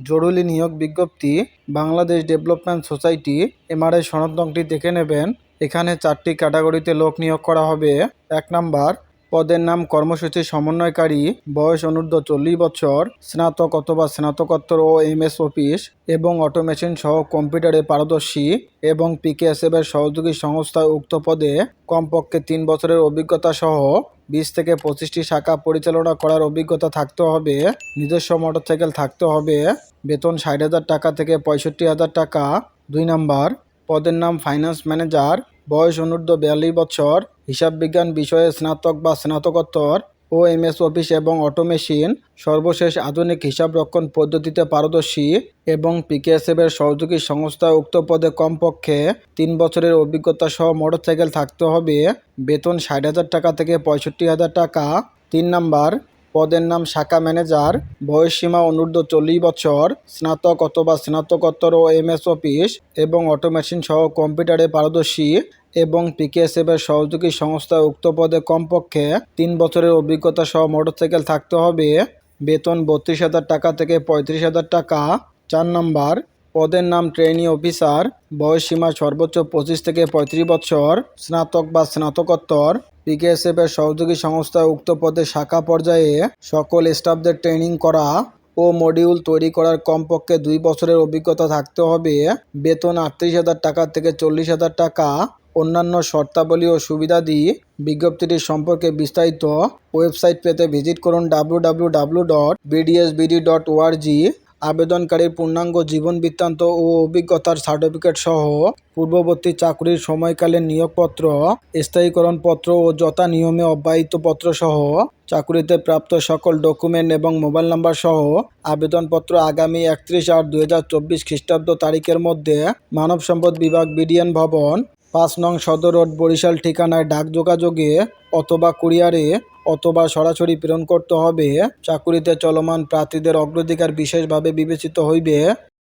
জরুরি নিয়োগ বিজ্ঞপ্তি, বাংলাদেশ ডেভেলপমেন্ট সোসাইটি, এমআরআই সনদ নংটি দেখে নেবেন। এখানে চারটি ক্যাটাগরিতে লোক নিয়োগ করা হবে। এক নাম্বার, পদের নাম কর্মসূচি সমন্বয়কারী, বয়স অনূর্ধ্ব চল্লিশ বছর, স্নাতক অথবা স্নাতকোত্তর ও এম এস অফিস এবং অটোমেশন সহ কম্পিউটারে পারদর্শী এবং পিকেএসএফ এর সহযোগী সংস্থায় উক্ত পদে কমপক্ষে তিন বছরের অভিজ্ঞতা সহ বিশ থেকে পঁচিশটি শাখা পরিচালনা করার অভিজ্ঞতা থাকতে হবে, নিজস্ব মোটরসাইকেল থাকতে হবে, বেতন ষাট হাজার টাকা থেকে পঁয়ষট্টি হাজার টাকা। দুই নাম্বার, পদের নাম ফাইন্যান্স ম্যানেজার বয়স অনুর্ধ্ব বিয়াল্লিশ বছর, হিসাব বিজ্ঞান বিষয়ে স্নাতক বা স্নাতকোত্তর। ও এম এস অফিস এবং অটোমেশিন, সর্বশেষ আধুনিক হিসাব রক্ষণ পদ্ধতিতে পারদর্শী এবং পিকেএসএফ এর সহযোগী সংস্থা উক্ত পদে কমপক্ষে তিন বছরের অভিজ্ঞতা সহ মোটরসাইকেল থাকতে হবে। বেতন ষাট হাজার টাকা থেকে পঁয়ষট্টি হাজার টাকা। তিন নাম্বার, পদের নাম শাখা ম্যানেজার বয়সসীমা অনূর্ধ্ব চল্লিশ বছর, স্নাতক অথবা স্নাতকোত্তর ও এম এস অফিস এবং অটোমেশিন সহ কম্পিউটারে পারদর্শী এবং পিকেএসএফ এর সহযোগী সংস্থা উক্ত পদে কমপক্ষে তিন বছরের অভিজ্ঞতা সহ মোটরসাইকেল থাকতে হবে। বেতন বত্রিশ হাজার টাকা থেকে পঁয়ত্রিশ হাজার টাকা। চার নম্বর, পদের নাম ট্রেনি অফিসার। বয়সসীমা সর্বোচ্চ পঁচিশ থেকে পঁয়ত্রিশ বছর। স্নাতক বা স্নাতকোত্তর। পিকেএসএফ এর সহযোগী সংস্থা উক্ত পদে শাখা পর্যায়ে সকল স্টাফদের ট্রেনিং করা ও মডিউল তৈরি করার কমপক্ষে দুই বছরের অভিজ্ঞতা থাকতে হবে। বেতন আটত্রিশ হাজার টাকা থেকে চল্লিশ হাজার টাকা। অন্যান্য শর্তাবলী ও সুবিধা সুবিধাদি বিজ্ঞপ্তিটি সম্পর্কে বিস্তারিত ওয়েবসাইট পেতে ভিজিট করুন ডাব্লু ডট ডট আবেদনকারীর পূর্ণাঙ্গ জীবন বৃত্তান্ত ও অভিজ্ঞতার সার্টিফিকেট সহ পূর্ববর্তী চাকরির সময়কালীন নিয়োগপত্র, স্থায়ীকরণ পত্র ও যথা নিয়মে অব্যাহিত পত্র সহ চাকুরিতে প্রাপ্ত সকল ডকুমেন্ট এবং মোবাইল নাম্বার সহ আবেদনপত্র আগামী একত্রিশ আট হাজার চব্বিশ খ্রিস্টাব্দ তারিখের মধ্যে মানব সম্পদ বিভাগ বিডিএন ভবন পাঁচ নং সদর রোড, বরিশাল ঠিকানায় ডাক যোগাযোগে অথবা কুরিয়ারে অথবা সরাসরি প্রেরণ করতে হবে। চাকুরিতে চলমান প্রার্থীদের অগ্রাধিকার বিশেষভাবে বিবেচিত হইবে।